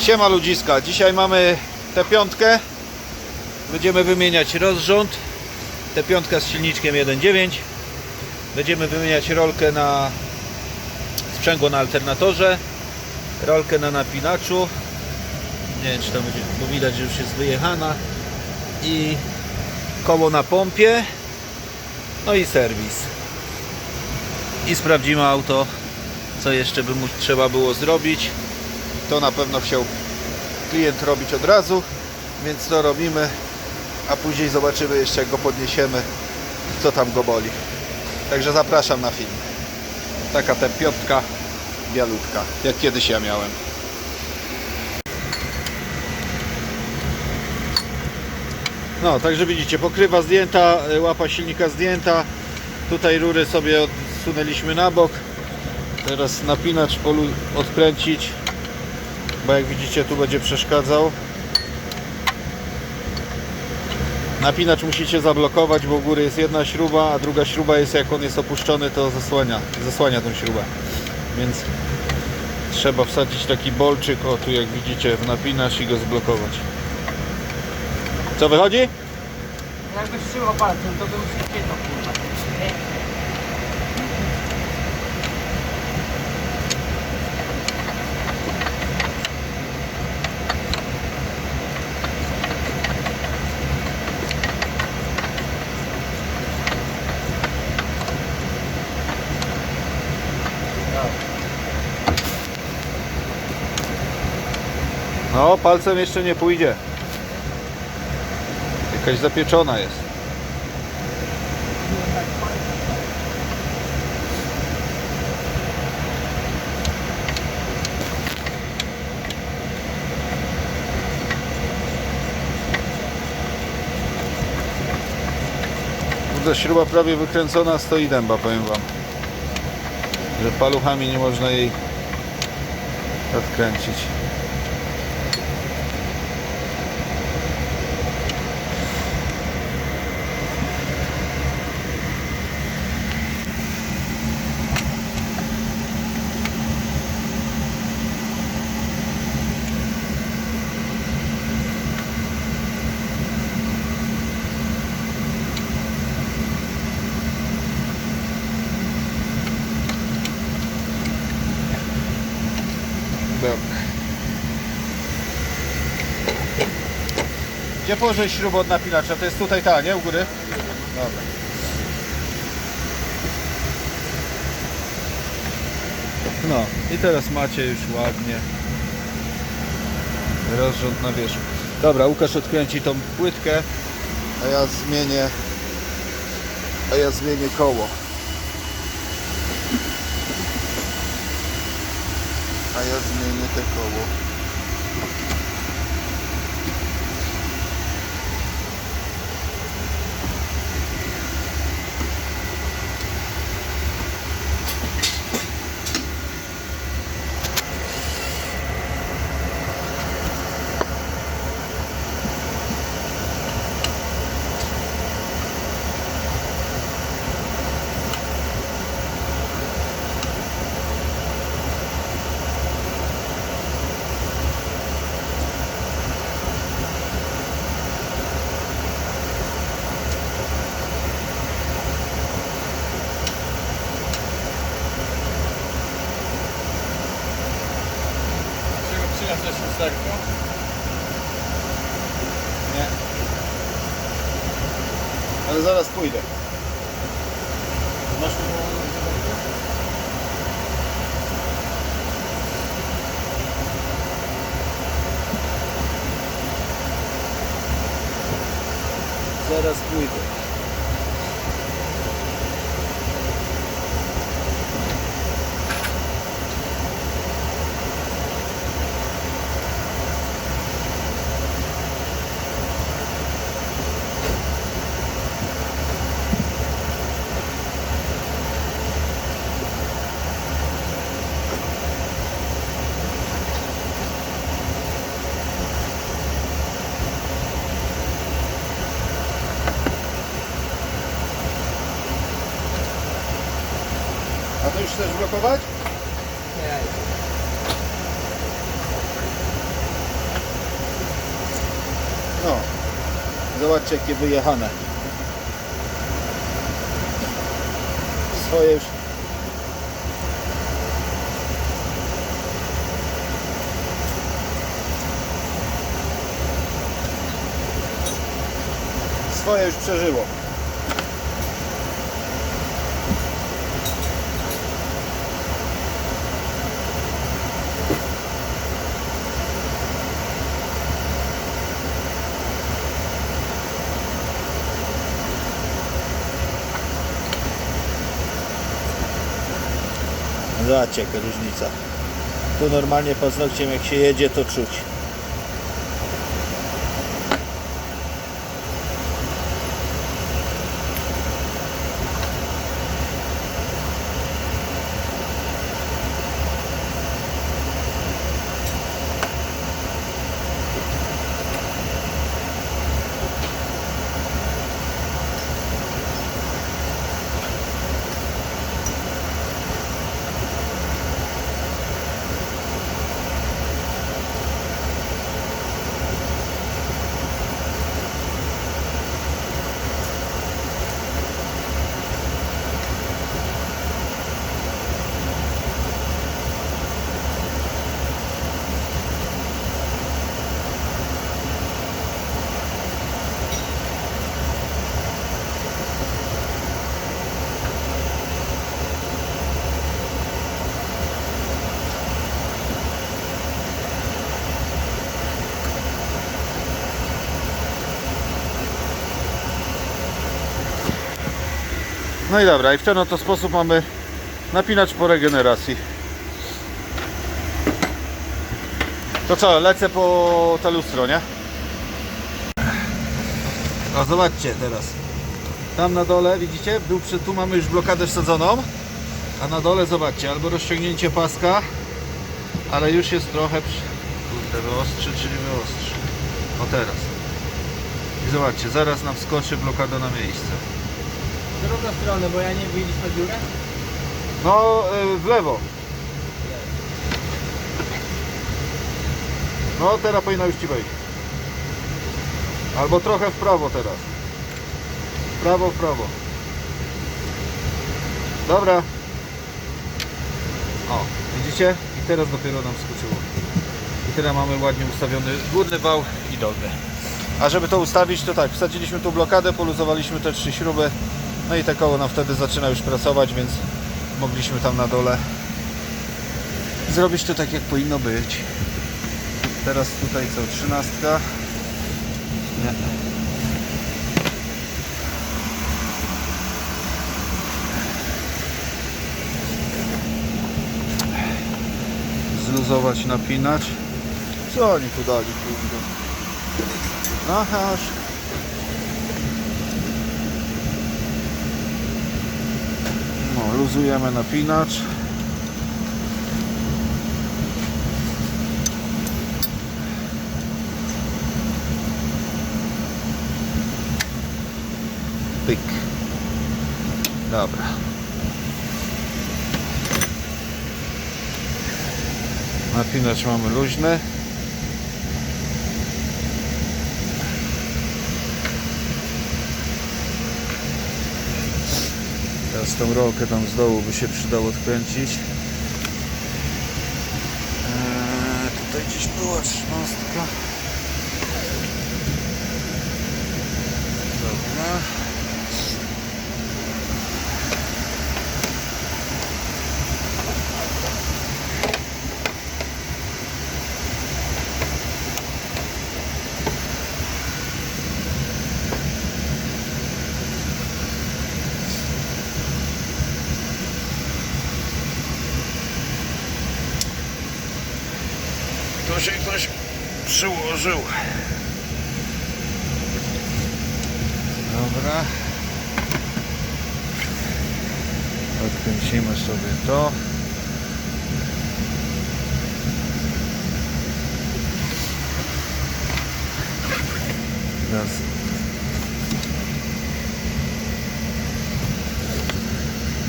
Siema ludziska, dzisiaj mamy tę piątkę. Będziemy wymieniać rozrząd. Tę piątkę z silniczkiem 1.9. Będziemy wymieniać rolkę na sprzęgło na alternatorze. Rolkę na napinaczu. Nie wiem czy tam będzie, bo widać, że już jest wyjechana. I koło na pompie. No i serwis. I sprawdzimy auto, co jeszcze by mu trzeba było zrobić. To na pewno chciał klient robić od razu, więc to robimy, a później zobaczymy jeszcze jak go podniesiemy, co tam go boli. Także zapraszam na film. Taka ta piątka bialutka, jak kiedyś ja miałem. No, także widzicie, pokrywa zdjęta, łapa silnika zdjęta. Tutaj rury sobie odsunęliśmy na bok. Teraz napinacz odkręcić, bo jak widzicie tu będzie przeszkadzał. Napinacz musicie zablokować, bo u góry jest jedna śruba, a druga śruba jest jak on jest opuszczony, to zasłania, zasłania tą śrubę. Więc trzeba wsadzić taki bolczyk, o tu jak widzicie, w napinacz i go zblokować. Co wychodzi? Jakbyś trzymał palcem, to bym to kurwa. No, palcem jeszcze nie pójdzie. Jakaś zapieczona jest. Kurde, śruba prawie wykręcona, stoi dęba, powiem wam. Że paluchami nie można jej odkręcić. Dobra. Gdzie położyć śrubę od napinacza? To jest tutaj ta, nie? U góry? Dobra. No i teraz macie już ładnie rozrząd na wierzchu. Dobra, Łukasz odkręci tą płytkę, a ja zmienię a ja zmienię koło. A ja zmienię te koło. Ale zaraz A to już chcesz blokować? Nie. No. Zobaczcie jakie wyjechane. Swoje już swoje już przeżyło. Zobaczcie jaka różnica. Tu normalnie paznokciem jak się jedzie to czuć. No i dobra, i w ten oto sposób mamy napinacz po regeneracji. To co, lecę po te lustro, nie? O, zobaczcie teraz. Tam na dole, widzicie, był przy, tu mamy już blokadę wsadzoną, a na dole zobaczcie, albo rozciągnięcie paska, ale już jest trochę, kurde, wyostrzy czy nie wyostrzy. O teraz. I zobaczcie, zaraz nam wskoczy blokada na miejsce. W drugą stronę, bo ja nie widzieliśmy dziurę. No, y, w lewo. No, teraz powinna już ci wejść. Albo trochę w prawo teraz. W prawo, w prawo. Dobra. O, widzicie? I teraz dopiero nam skoczyło. I teraz mamy ładnie ustawiony górny wał i dolny. A żeby to ustawić, to tak, wsadziliśmy tu blokadę, poluzowaliśmy te trzy śruby. No i te koło nam wtedy zaczyna już pracować, więc mogliśmy tam na dole zrobić to tak jak powinno być. Teraz tutaj co, trzynastka? Nie. Zluzować, napinać. Co oni tu dali? Aha, aż. No, luzujemy napinacz. Pyk. Dobra. Napinacz mamy luźny. Teraz tą rolkę tam z dołu by się przydało odkręcić. Eee, tutaj gdzieś była trzynastka. Dobra. To się ktoś przyłożył. Dobra. Odkręcimy sobie to. Teraz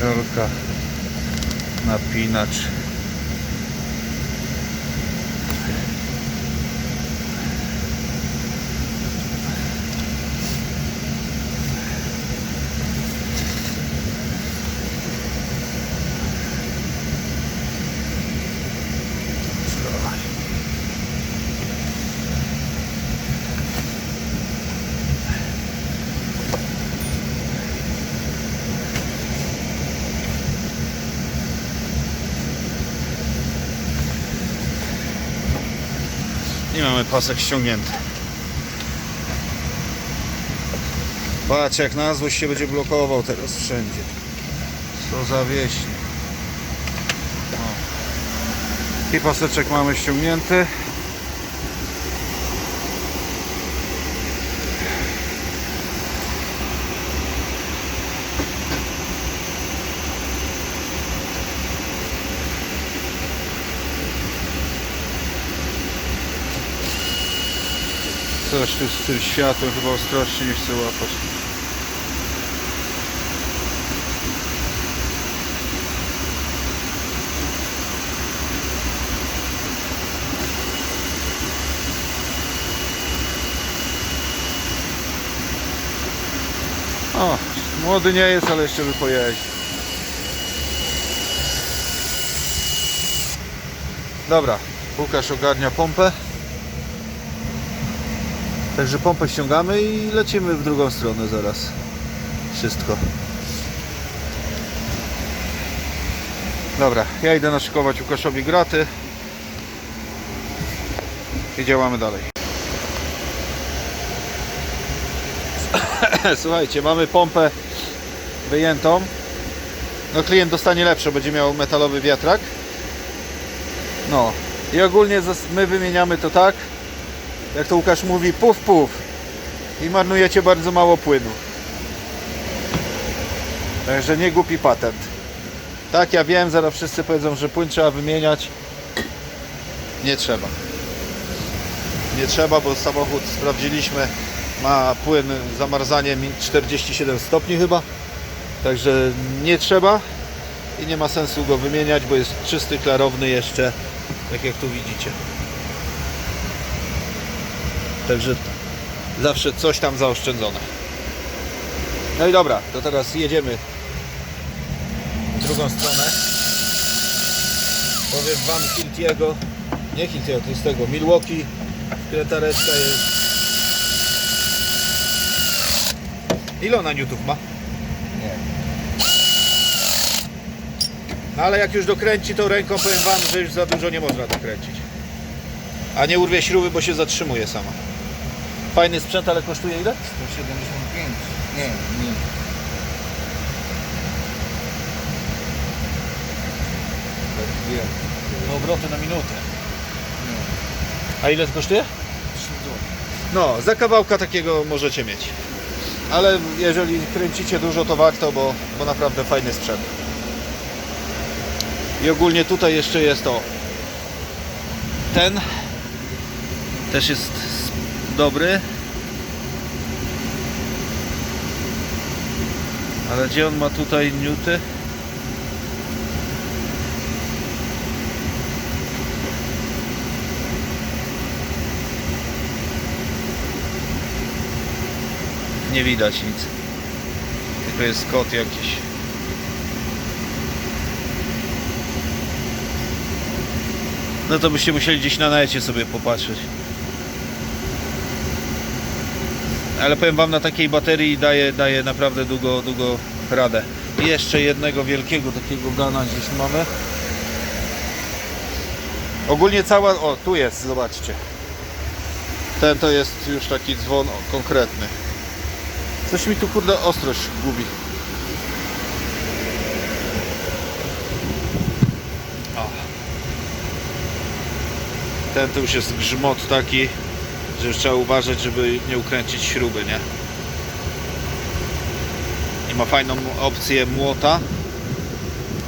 rolka napinacz mamy pasek ściągnięty. Patrz jak na złość się będzie blokował teraz wszędzie. Co za wieśń. O. I paseczek mamy ściągnięty. Coś tu z tym światłem chyba ostrożnie nie chcę łapać. O, młody nie jest, ale jeszcze by pojeździł. Dobra, Łukasz ogarnia pompę. Także pompę ściągamy i lecimy w drugą stronę zaraz. Wszystko. Dobra, ja idę naszykować Łukaszowi graty. I działamy dalej. Słuchajcie, mamy pompę wyjętą. No klient dostanie lepsze, będzie miał metalowy wiatrak. No i ogólnie my wymieniamy to tak, jak to Łukasz mówi, puf puf i marnujecie bardzo mało płynu. Także nie głupi patent. Tak, ja wiem, zaraz wszyscy powiedzą, że płyn trzeba wymieniać. Nie trzeba. Nie trzeba, bo samochód sprawdziliśmy, ma płyn zamarzanie mi- 47 stopni chyba. Także nie trzeba i nie ma sensu go wymieniać, bo jest czysty, klarowny jeszcze, tak jak tu widzicie. Także zawsze coś tam zaoszczędzone. No i dobra, to teraz jedziemy w drugą stronę. Powiem Wam Hiltiego, nie Hiltiego, to jest tego, Milwaukee, krętareczka jest. Ile ona newtów ma? Nie. No ale jak już dokręci, to ręką powiem Wam, że już za dużo nie można dokręcić. A nie urwie śruby, bo się zatrzymuje sama. Fajny sprzęt, ale kosztuje ile? 175. Nie, nie. Wiem. No obroty na minutę. A ile to kosztuje? 3 zł. No, za kawałka takiego możecie mieć. Ale jeżeli kręcicie dużo, to warto, bo, bo naprawdę fajny sprzęt. I ogólnie tutaj jeszcze jest to. Ten też jest dobry. Ale gdzie on ma tutaj newty? Nie widać nic. Tylko jest kod jakiś. No to byście musieli gdzieś na necie sobie popatrzeć. Ale powiem wam, na takiej baterii daje, daje naprawdę długo, długo radę. Jeszcze jednego wielkiego takiego gana gdzieś mamy. Ogólnie cała... O, tu jest, zobaczcie. Ten to jest już taki dzwon konkretny. Coś mi tu kurde ostrość gubi. O. Ten to już jest grzmot taki, że trzeba uważać, żeby nie ukręcić śruby, nie? I ma fajną opcję młota.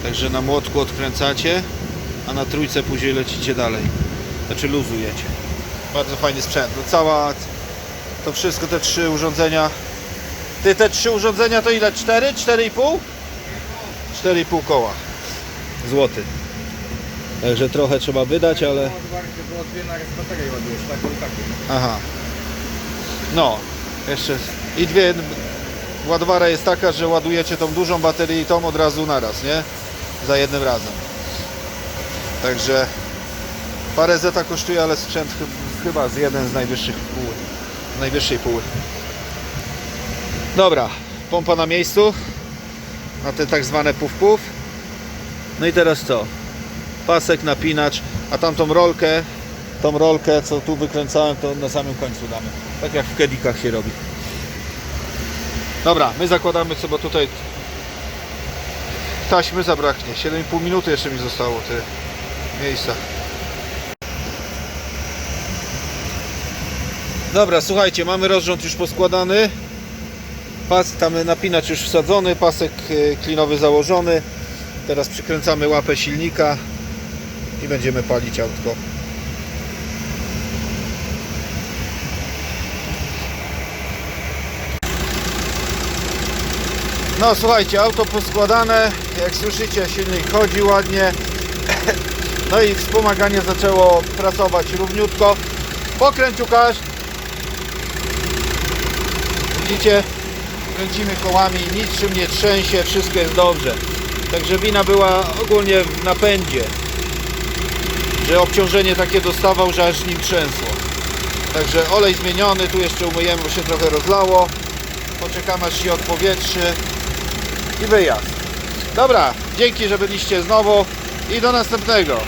Także na młotku odkręcacie, a na trójce później lecicie dalej. Znaczy luzujecie. Bardzo fajny sprzęt. No cała, to wszystko, te trzy urządzenia ty te trzy urządzenia to ile? 4? 4,5? 4,5 koła. Złoty. Także trochę trzeba wydać, ale. Było dwie na baterię ładujesz, tak lub tak. Aha. No, jeszcze. I dwie. Ładowara jest taka, że ładujecie tą dużą baterię i tą od razu naraz, nie? Za jednym razem. Także parę zeta kosztuje, ale sprzęt chy- chyba z jeden z najwyższych pół. Najwyższej póły. Dobra, pompa na miejscu. Na te tak zwane puf-puf. No i teraz co? Pasek, napinacz, a tamtą rolkę tą rolkę, co tu wykręcałem, to na samym końcu damy. Tak jak w kedikach się robi. Dobra, my zakładamy bo tutaj taśmy zabraknie. 7,5 minuty jeszcze mi zostało te miejsca. Dobra, słuchajcie, mamy rozrząd już poskładany. Pas, tam napinacz już wsadzony, pasek y, klinowy założony. Teraz przykręcamy łapę silnika i będziemy palić autko. No słuchajcie, auto poskładane, jak słyszycie silnik chodzi ładnie. No i wspomaganie zaczęło pracować równiutko. Pokręć Łukasz. Widzicie? Kręcimy kołami, niczym nie trzęsie, wszystko jest dobrze. Także wina była ogólnie w napędzie. Że obciążenie takie dostawał, że aż nim trzęsło. Także olej zmieniony, tu jeszcze umyjemy, bo się trochę rozlało. Poczekamy aż się odpowietrzy i wyjazd. Dobra, dzięki, że byliście znowu i do następnego.